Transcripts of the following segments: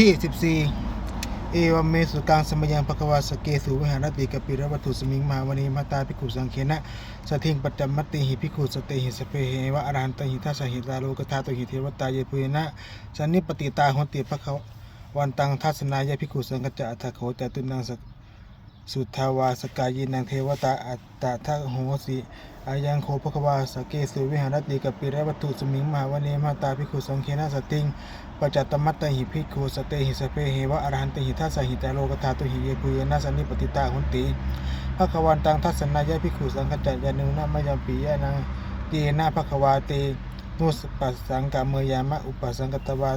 ที่ 14 เอวเมสุกังสมยังปะกวาสเกสุวิหารติกปิรวัตถุสมิงมหาวณีมาตาภิกขุสังเคนะสทิงปัจจมัติหิภิกขุสเตหิสเปเหวะอรหันตหิทัสสหิตาโลกธาตุหิเทวตาเยปุยนะสันนิปติตาหนติภะวันตังทัศนายภิกขุสังกัจจะอัตโขจตุนังสก สุทธาวาสกายินังเทวตาอัตตะทะโหสิอายังโคภควาสเกสุวิหารติกปิระวัตถุสมิงมหาวเนมาตาภิกขุสังเคนะสติงปัจจตมัตตหิภิกขุสเตหิสเปเหวะอรหันตหิทัสสหิตาโลกธาตุหิเยปุยนะสันนิปติตาหุนติภควันตังทัศนายภิกขุสังกัจจยานุนะมยังปิยะนังเยนะภควาเตนุสปัสสังกะเมยามะอุปสังกตวา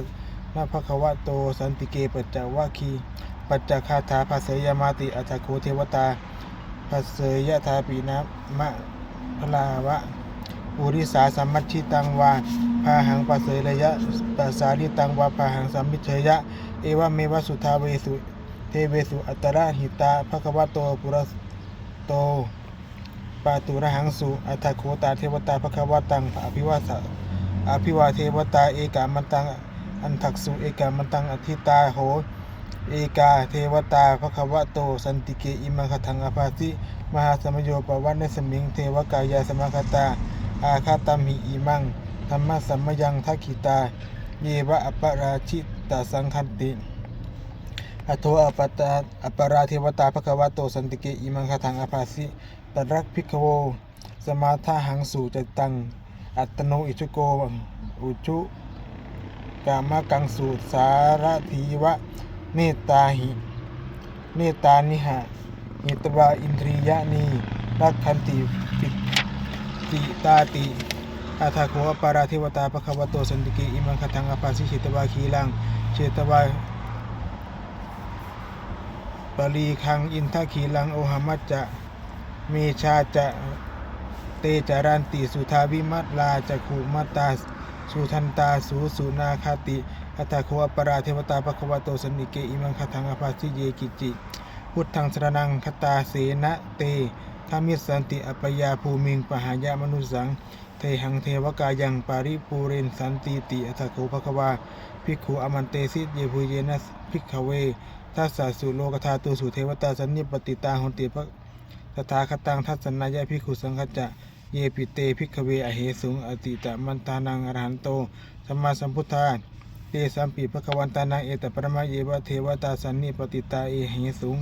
นะภควะโตสันติเกปัจจวะคี ปัจจคาถาภาเสยมาติอัตถโคเทวตาภาเสยทาปีนะมะพลาวะปุริสาสัมมัชชิตังวาพาหังปัสเสยระยะปัสสาลิตังวาพาหังสัมมิเชยะ เอวะเมวะสุทาเวสุเทเวสุอัตระหิตาภควะโตปุระโตปาตุระหังสุอัตโคตาเทวตาภควะตังอภิวาสอภิวาเทวตาเอกามันตังอันทักสุเอกามันตังอธิตาโห เอกา เทวตาภควะโต สันติเกอิมังคทังอภาสิมหาสมโยปวันในสมิง เทวกายาสมคตา อาคาตัมหิอิมัง ธรรมะสัมมยังทักขิตา เยวะอปราชิตาสังคันติอโทอปตาอปราเทวตาภควะโต สันติเกอิมังคทังอภาสิตรักพิกโว สมาทาหังสู่จตัง อัตโนอิชุโก อุชุกามกังสูสารถีวะ เนตาหิเนตานิหะหิตวาอินทรียะนีรักขันติปิติตาติอาทาโคอปาราเทวตาปะคะวะโตสันติเกอิมังคทังอปาสิเชตวาคีลังเชตวาปรีคังอินทาคีลังโอหมัจจะเมชาจะเตจารันติสุทาวิมัตลาจะขุมัตตาสุทันตาสูสุนาคติ อัตถโคอปราเทวตาภควโตสนิเกอิมังคทังอภาสิเยกิจิ พุทธังสรนังคตาเสนะเตธามิสันติอัปยาภูมิงปหายามนุสัง เทหังเทวกายังปาริปูเรนสันติติอัตถโคภควาภิกขุอมันเตสิเยภูเยนะภิกขเวทัสสะสุโลกธาตุสุเทวตาสันนิปติตาหนติภตถาคตังทัศนายะภิกขุสังฆจะเยปิเตภิกขเวอเหสุงอติตะมันตานังอรหันโตสัมมาสัมพุทธา เตสัมปีพระกวันตานังเอตปรมาเยวะเทวตาสันนิปติตาเอเหสุง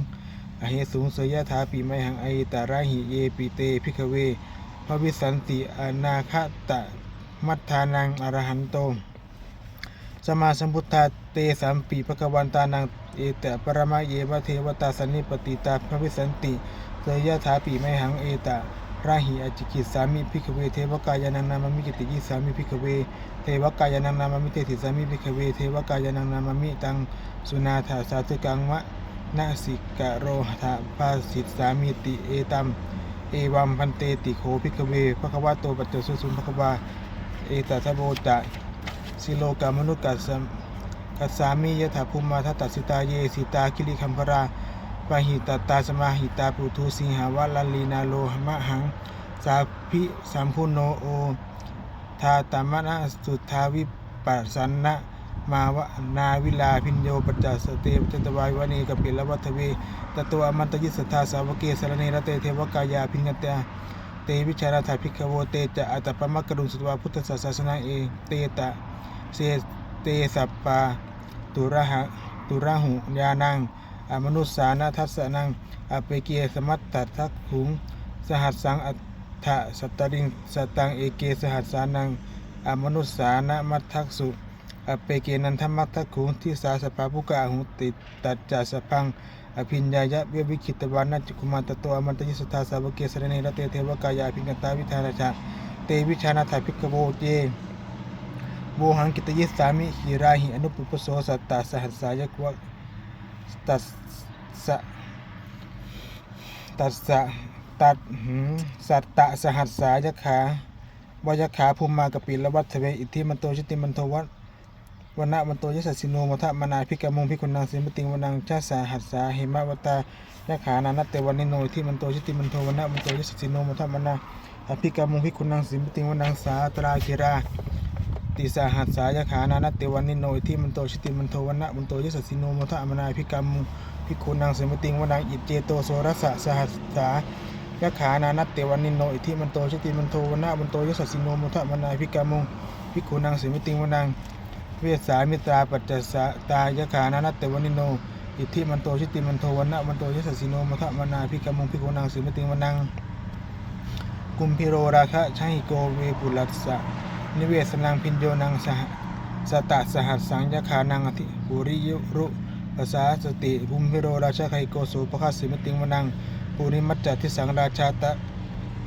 อเหสุงเสยถาปีไมหังไอตาราหิเยปิเตพิกเวพระวิสันติอนาคตะมัทธานังอรหันโตสมาสัมพุทธาเตสัมปีพระกวันตานังเอตปรมาเยวะเทวตาสันนิปติตาพระวิสันติเสยถาปีไมหังเอตา ราหิอจิกิสามิพิกเวเทวกายานังนามมิกิติยิสามิพิกเว เทวกายานังนามามิเตติสามิภิกเว เทวกายานังนามามิตังสุนาถาสาธุกังวะนาสิกะโรหะภาสิตสามิติเอตัมเอวัมพันเตติโขภิกเวภควะโตปัจจสุสุภควาเอตทัพโบจะสิโลกามนุกัสสมกัสสามิยถาภูมาทัตตสิตาเยสิตาคิริคัมภรา ปหิตตาสมาหิตาปุทุสิงหาวะลลีนาโลหมะหัง สาภิสัมพุโนโอ ทาตมนะสุทาวิปัสสันนะมาวนาวิลาพินโยปัจจสเตปจตวายวานีกปิลวัตเวตตัวมันตยิสทธาสาวเกสรเนรเตเทวกายาพิญญตาเตวิชาราถาภิกโวเตจะอัตปมะกรุสุตวาพุทธศาสนาเอเตตะเสเตสัปปาตุระหะตุระหุญานัง มนุสสานาทัสนังอเปเกสมัตตัทักขุง สหัสสังอัตถะสัตตริงสตังเอเกสหัสสานังอมนุษสานะมัททักสุอเปเกนันทมัททักขุงที่สาสปาปุกะหุติตัจจาสพังอภิญญายะเววิคิตวานัจจุกุมาตโตอมันตยิสทาสาวเกสรเนรเตเทวกายาภิกตาวิธานาชาเตวิชานาถาภิกโวเจโวหังกิตยิสสามิหิราหิอนุปุปโสสัตตาสหัสสายกวะ ตัสสะตัสสะตัดหืมสัตตะสหัสสายขาวยขาภูมิมากปิลวัตเวอิทธิมันโตชิติมันโทวัตวันะมันโตยสัสสิโนมทะมนาพิกมุงพิกุนังสิมติงวนังชาสาหัสสาหิมะวตายะขานานัตเตวันนิโนทธิมันโตชิติมันโทวันะมันโตยสัสสิโนมทะมนาอภิกมุงพิกุนังสิมติงวนังสาตราคิรา ติสาหัสสายขานานัตเตวันนิโนอิทิมันโตชิติมันโทวันนะมันโตยสัสิโนมทะมนาพิกรรมุพิกุนังสมิติงวนังอิเจโตโสรสะสหัสสายขานานัตเตวันนิโนอิทิมันโตชิติมันโทวันนะมันโตยสัสิโนมทะมนาพิกรรมุพิกุนังสมิติงวนังเวสามิตราปัจจสตายขานานัตเตวันนิโนอิทธิมันโตชิติมันโทวันนะมันโตยสัสิโนมทะมนาพิกรรมุพิกุนังสมิติงวนังกุมพิโรราคะชัยโกเวปุลัสสะ นิเวศนังพินโยนังสหสตะสหัสสังยคานังอธิปุริยุรุภาษาสติกุมพิโรราชาไคโกโสปะคสิมติงวนังปุริมัจจทิสังราชาตะ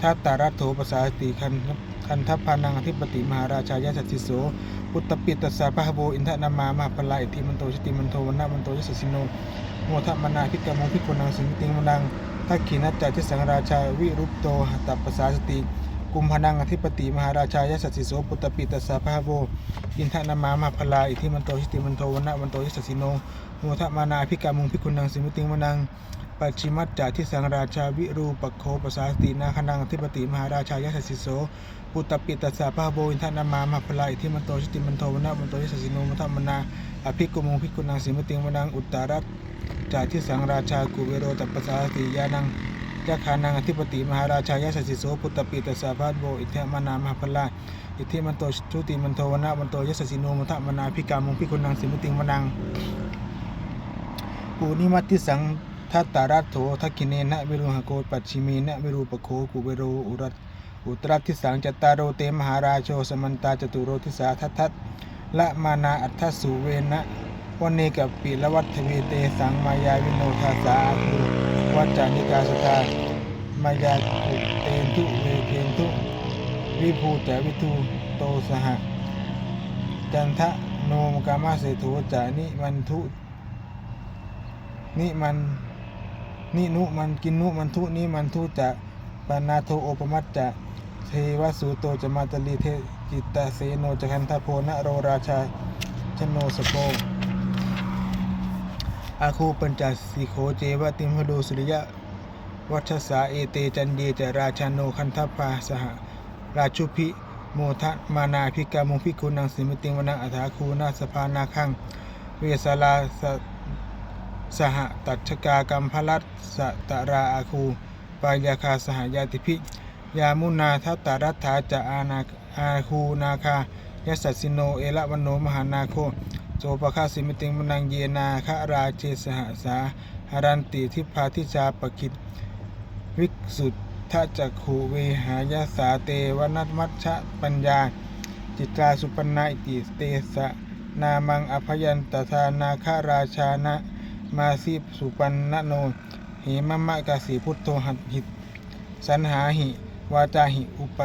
ทัตตารัตโถภาษาสติคันคันทัพพานังอธิปติมหาราชายาสัตติโสพุตตปิตัสสะพะโบอินทนามามาพลาอิทิมันโตชิติมันโทวันนะมันโตยสัสสิโนโมทะมนาพิกามงพิกุนังสิมติงวนังทักขินัจจทิสังราชาวิรุปโตหัตตปสาสติ กุมพนังอธิปติมหาราชายสัสสิโสปุตตปิตัสสะพะโว อินทนามามาพลาอิทิมันโตชิติมันโทวันนะมันโตยสัสสิโนโมทะมานาพิกามุงพิกุนังสิมิติงวนังปัจฉิมัจจทิสังราชาวิรูปโคปสาสตินาคนังอธิปติมหาราชายสัสสิโสปุตตปิตัสสะพะโวอินทนามามาพลาอิทิมันโตชิติมันโทวันนะมันโตยสัสสิโนโมทะมานาอภิกุมุงพิกุนังสิมิติงวนังอุตตรัตจาทิสังราชากุเวโรตัปปสาสติยานัง ยะขานังอธิปติมหาราชายาสสิโสพุตตปิตสสะพาโบอิเทมานามหาพลาอิเทมันโตชุติมันโทวนะมันโตยสสิโนมุทะมนาพิกามุงพิคุณังสิมุติงวนังปูนิมัติสังทัตตารัตโถทักขิเนนะวิรุหโกปัจฉิเมนะวิรูปโคกุเวโรอุรัตอุตรัตทิสังจตตารโรเตมหาราโชสมันตาจตุโรทิสาทัตทัตละมานาอัตถสุเวนะวันนี้กับปีละวัฒเวเตสังมายาวิโนทาสาภู วัจจานิกาสตามายาตุเตนทุเวเทนทุวิภูจาวิทูโตสหะจันทะโนมกามาเสโถจานิมันทุนิมันนินุมันกินนุมันทุนิมันทุจะปานาโทโอปมัจจะเทวสุโตจะมาตลีเทจิตตาเสโนจะคันทโพนะโรราชาชโนสโป อาคูปัญจสีโคเจวติมหดูสุริยะวัชสาเอเตจันเดจราชาโนคันทปาสหราชุพิโมทะมานาพิกามงพิคุณังสิมติงวนังอัฐาคูนาสภานาคังเวสลาสสหตัชกากรรมพลัสสตราอาคูปายาคาสหยาติพิยามุนาทัตตารัตถาจะอานาอาคูนาคายสัสสิโนเอละวันโนมหานาโค โสปะคาสิมิติงมนังเยนาคะราเชสหสาหารันติทิพาทิชาปกิจวิกสุทธจักขูเวหายาสาเตวนัตมัชชะปัญญา จิตราสุปนาอิติเตสะนามังอภยันตทานาคาราชานะมาสิสุปันนโนหิมะมะกาสีพุทโธหัตหิต สันหาหิวาจาหิอุป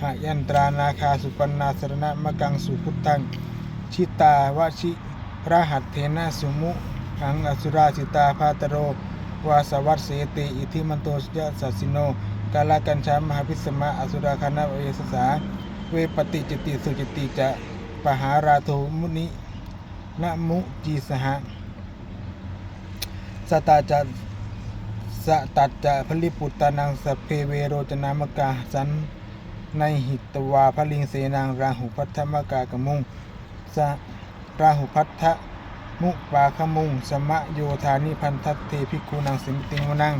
หายันตรานาคาสุปันนาสรณะมะกังสุพุทธัง ชิตาวชิระหัตเทนะสุมุหังอสุราสิตาพาตโรวาสวัตเสติอิทิมันโตยะสัสิโนกาลกัญชามหาพิสมะอสุราคณะเวสสาเวปฏิจิติสุจิติจะปหาราโทมุนินะมุจีสหะสตาจะสตัจจะพลิปุตตานังสเพเวโรจนามกาสันในหิตวาพลิงเสนังราหุพัทธมกากมุง สะราหุพัทธะมุปาขมุง สมะโยธานิพันทัตเตภิกขุนังสิมติงวนัง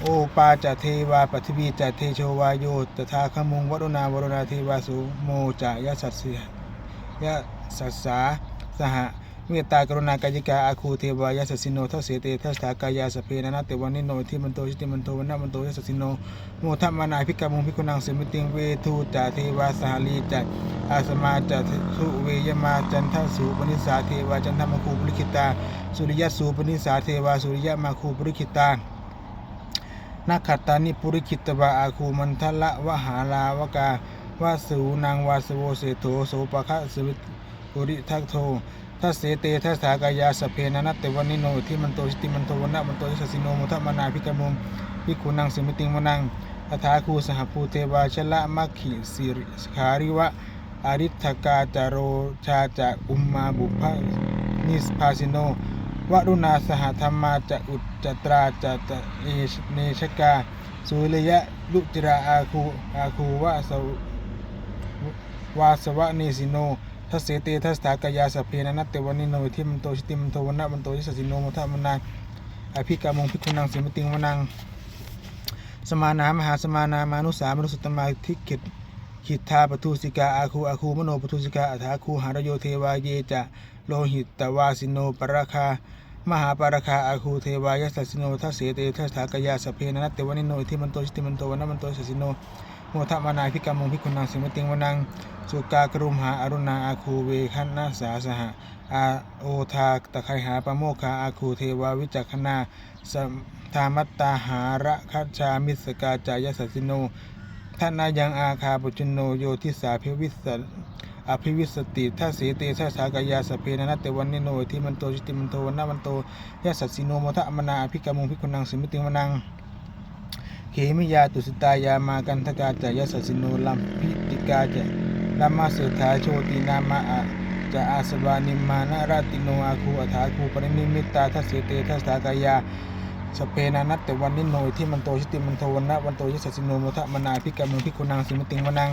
โอปาจะเทวาปัทวีจะเทโชวาโยตถาขมุงวรุณาวรุณาเทวาสุโมจะยะสัสเสียยะสัสสาสห เมตตากรุณากายิกาอาคูเทวายาสสิโนทัสเสเตทัสถากายาสเพนะนะเตวันนิโนทิมันโตชิติมันโตวันนะมันโตยะสสิโนโมทัมมานาภิกามุงภิกุนังสมิติงเวทูจะเทวาสหลีจะอาสมาจะสุเวยมาจันทสุปนิสาเทวาจันทมคูปริคิตาสุริยสูปนิสาเทวาสุริยมาคูปริคิตานักขัตตานิปุริคิตวะอาคูมันทละวหาลาวกาวาสูนางวาสโวเสโถโสปะคะสวิตปุริทักโท ทัสเสเตทัสสากายาสเพนะนัตเตวันนิโนที่มันโตชิติมันโทวันะมันโตยสสิโนมุทะมานาพิกามุงพิกุนังสิมิติงมนังอัฐาคูสหภูเทวาชละมัคขิสิริขาริวะอริทกาจาโรชาจะอุมมาบุพนิสภาสิโนวรุณาสหธรรมาจะอุจจตราจะจะเนชกาสุริยะลุจิราอาคูอาคูวะสววาสวะเนสิโน ทัสเสเตทัสถากายาสเพนะนัตเตวันนิโนอิทิมันโตชิติมันโทวันนะมันโตยิสสิโนมุทะมนาอภิกามงพิกุนังสิมติงวนังสมานามหาสมานามานุสามนุสตมาทิกิตขิทธาปทุสิกาอาคูอาคูมโนปทุสิกาอัฐาคูหารโยเทวาเยจะโลหิตตวาสิโนปราคามหาปราคาอาคูเทวายสัสสิโนทัสเสเตทัสถากายาสเพนะนัตเตวนิโนอิทิมันโตชิติมันโตวันนะมันโตสัสสิโน มทะมานาภิกามงพิกุนังสิมติงวนัง สุกากรุมหาอรุณาอาคูเวคันนาสาสหะอาโอทาตะไคหาปะโมคาอาคูเทวาวิจักขณาสมธามัตตาหาระคัจฉามิสกาจายสัสิโนท่านายังอาคาปุจุโนโยทิสาภิวิสสอภิวิสติทัสเสเตทัสสากายาสพเพนะนัตเตวันนิโนทิมันโตชิติมันโตวันนามันโตยะสัสิโนโมทะมนาอภิกามุงพิกุนังสิมิติงวนัง เขมิยาตุสตายามากันทกาจายสัสสิโนลัมพิติกาจลัมมาเสถาโชตินามาอะจะอาสวานิมานาราติโนอาคูอัฐาคูปรินิมิตาทัสเสเตทัสสากายาสเปนานัตแต่วันนิโนยที่มันโตชิติมันโทวันนะวันโตยิสัสสิโนโมทะมนาพิกามุพิกุนังสิมติงวนัง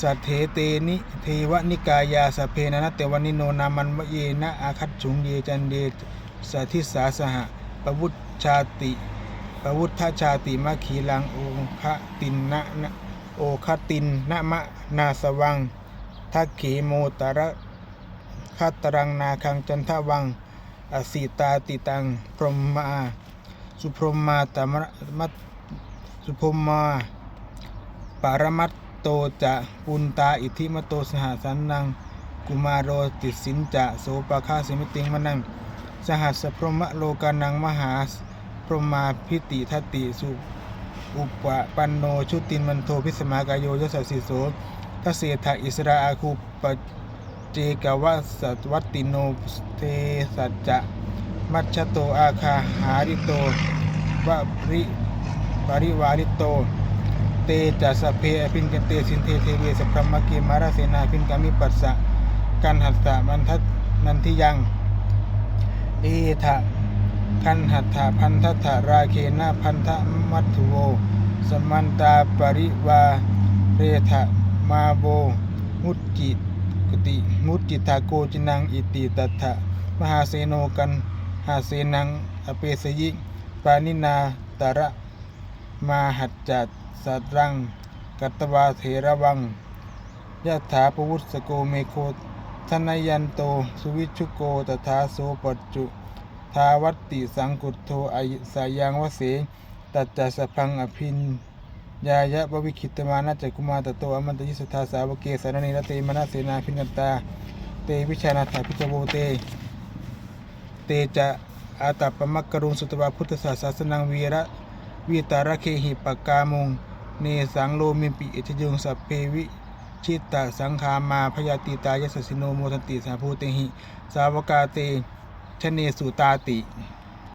สัทเทเตนิเทวนิกายาสเพนานัตแต่วันนิโนนามันวะเยนะอาคัตฉุงเยจันเดสัทิสาสหะปวุฒชาติ วุฒชาติมะขีลังโอคตินนะโอคตินนะมะนาสวังทักเขโมตระคัตตรังนาคังจันทวัง อสีตาติตัง พรหมา สุพรหมาตมะมัตสุพรหมาปารมัตโตจะปุนตาอิทิมโตสหสันนัง กุมารโรติสินจะโสปะคาสิมิติงมนัง สหัสพรหมโลกานังมหา พรหมาพิติทัติสุอุปปันโนชุตินมันโทพิสมากายโยยสสิโสทัเสถะอิสราอาคูปเจกวะสัตวัตติโนเทสัจจะมัชชโตอาคาหาริโตวะริปริวาริโต เตจัสเพอภินกันเตสินเทเทเวสพรมเกมาราเสนาพินกามิปัสสะกันหัสสะมันทัตนันทิยัง เอทะ คันหัตถะพันทัตถะราเคนะพันธมัตถุโว สมันตาปริวาเรทะมาโบ มุจจิกติมุจจิตาโกจินังอิติตัถะมหาเสโนกันหาเสนังอเปสยิปานินาตระมาหัจจัดสัตรัง กัตตวาเถระวังยะถาปวุสโกเมโคทนยันโต สุวิชุโกตถาโสปัจจุ ทาวัตติสังกุตโทอิสายังวเสตัจจสพังอภินยายะบวิคิตมานาจักุมาตโตอมันตยิสทาสาวเกสารณีรเตมนาเสนาพินันตา เตวิชานาถาพิจโวเต เตจะอาตัปปมักกรุงสุตวาพุทธศาสสนังวีระวีตาระเคหิปกามงเนสังโลมิปิเอชยุงสัพเพวิชิตตสังคามาพยาติตายสสิโนโมทันติสาภูเตหิ สาวกาเต ชเนสุตาติ